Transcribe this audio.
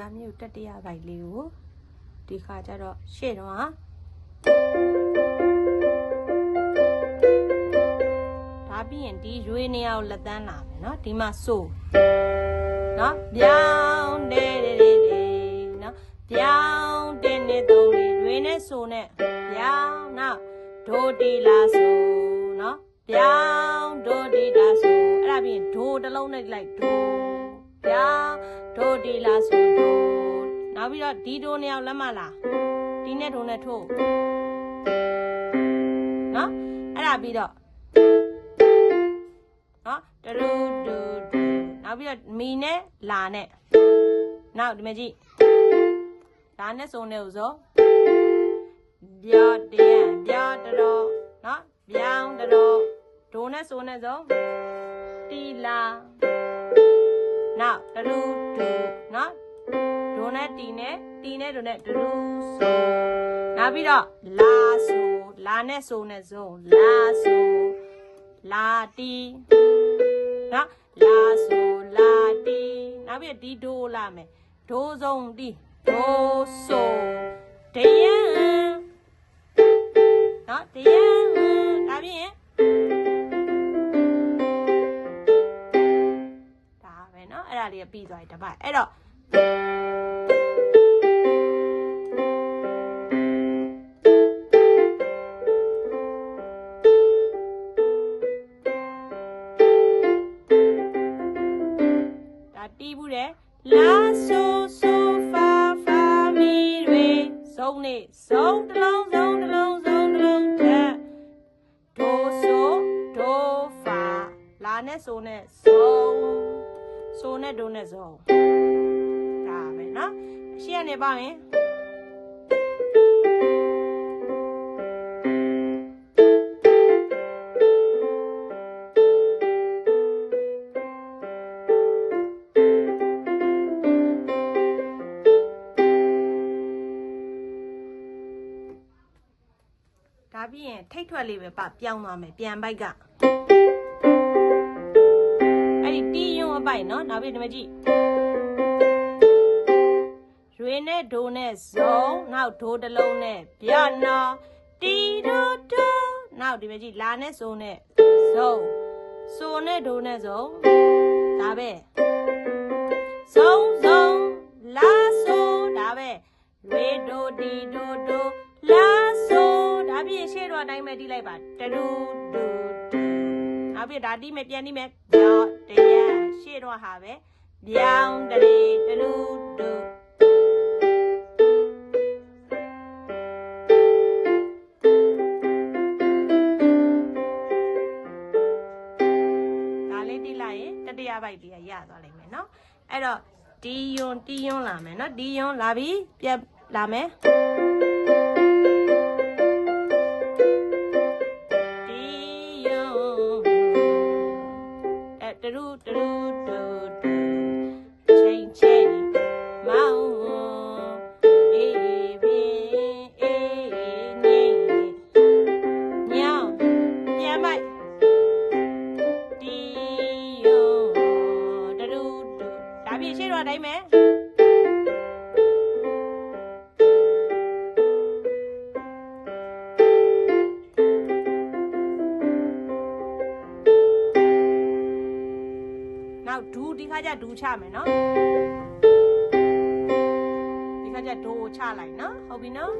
ဒါမျိုးတတိယဘိုက်လေးကိုဒီခါကျတော့ရှေ့တော့ဟာဒါပြီးရင်ဒီရွေးနေရာကိုလက်တန်းလာမယ်เนาะဒီမှာဆိုเนาะပြောင်းတဲ့တဲ့တဲ့เนาะပြောင်းတဲ့နဲ့သုံးလေးရွေးနဲ့ဆိုနဲ့ပြောင်းနောက်ဒိုတီလာဆိုเนาะပြောင်းဒိုတီလာဆိုအဲ့ဒါပြီးရင်ဒိုတစ်လုံးနဲ့လိုက်ဒို ဗျာဒိုဒီလာဆိုဒိုနောက်ပြီးတော့ဒီဒိုနှစ်ယောက်လက်မလားဒီနဲ့ဒိုနဲ့ထိုးနော်အဲ့ဒါပြီးတော့နော်ဒူဒူဒူနောက်ပြီးတော့မီနဲ့လာနဲ့နောက်ဒီမကြည့်ဒါနဲ့စုံနေဦးဆိုဗျာတရံဗျာတတော်နော်ဗျောင်းတတော်ဒိုနဲ့စုံနေဆုံးတီလာ ဒူဒူနော်ဒိုနဲ့တီနဲ့တီနဲ့ဒိုနဲ့ဒူဒူဆိုနောက်ပြီးတော့လာဆိုလာနဲ့ဆိုနဲ့ဇုံလာဆိုလာတီနော်လာဆိုလာတီနောက်ပြီးဒီဒိုလာမယ်ဒိုဇုံတီဒိုဆို လေးကပြီးသွားပြီတပတ်အဲ့တော့ဒါတီးဘူးတယ်လာဆိုဆိုဖာဖာမီတွေစုံနေစုံတစ်လုံးစုံတစ်လုံးစုံတစ်လုံးတက်ဒိုဆိုဒိုဖာလာနဲ့ဆိုနဲ့စုံ ဆိုနဲ့ဒိုနဲ့စုံဒါပဲเนาะရှေ့ကနေပါရင်ဒါပြီးရင်ထိတ်ထွက်လေးပဲပပြောင်းသွားမယ်ပြန်ပိုက်က ပိုက်နော်နောက်ပြီးဒီမကြီးရွေနဲ့ဒိုနဲ့ဇုံနောက်ဒိုတစ်လုံးနဲ့ဗျနာတီဒိုဒိုနောက်ဒီမကြီးလာနဲ့ဇုံနဲ့ဇုံဇုံနဲ့ဒိုနဲ့ဇုံဒါပဲဇုံဇုံလာဆိုဒါပဲရွေဒိုတီဒိုဒိုလာဆိုဒါပြည့်ရှေ့တော့အတိုင်းပဲတီးလိုက်ပါတဒူဒူနောက်ပြီးဒါတီးမယ်ပြန်တီးမယ်ဗျာတရ ရှေ့တော့ဟာပဲပြောင်းတရီတဒူဒူ ဒါလေးတိလိုက်ရင်တတိယဘိုက်လေးကရသွားလိမ့်မယ်เนาะအဲ့တော့ဒီယွန်းတီယွန်းလာမယ်เนาะဒီယွန်းလာပြီပြက်လာမယ် ပြည့်ရှေ့တော့တိုင်းမယ်နောက်ဒူဒီခါကျဒူချမယ်နော်ဒီခါကျဒိုချလိုက်နော်ဟုတ်ပြီနော်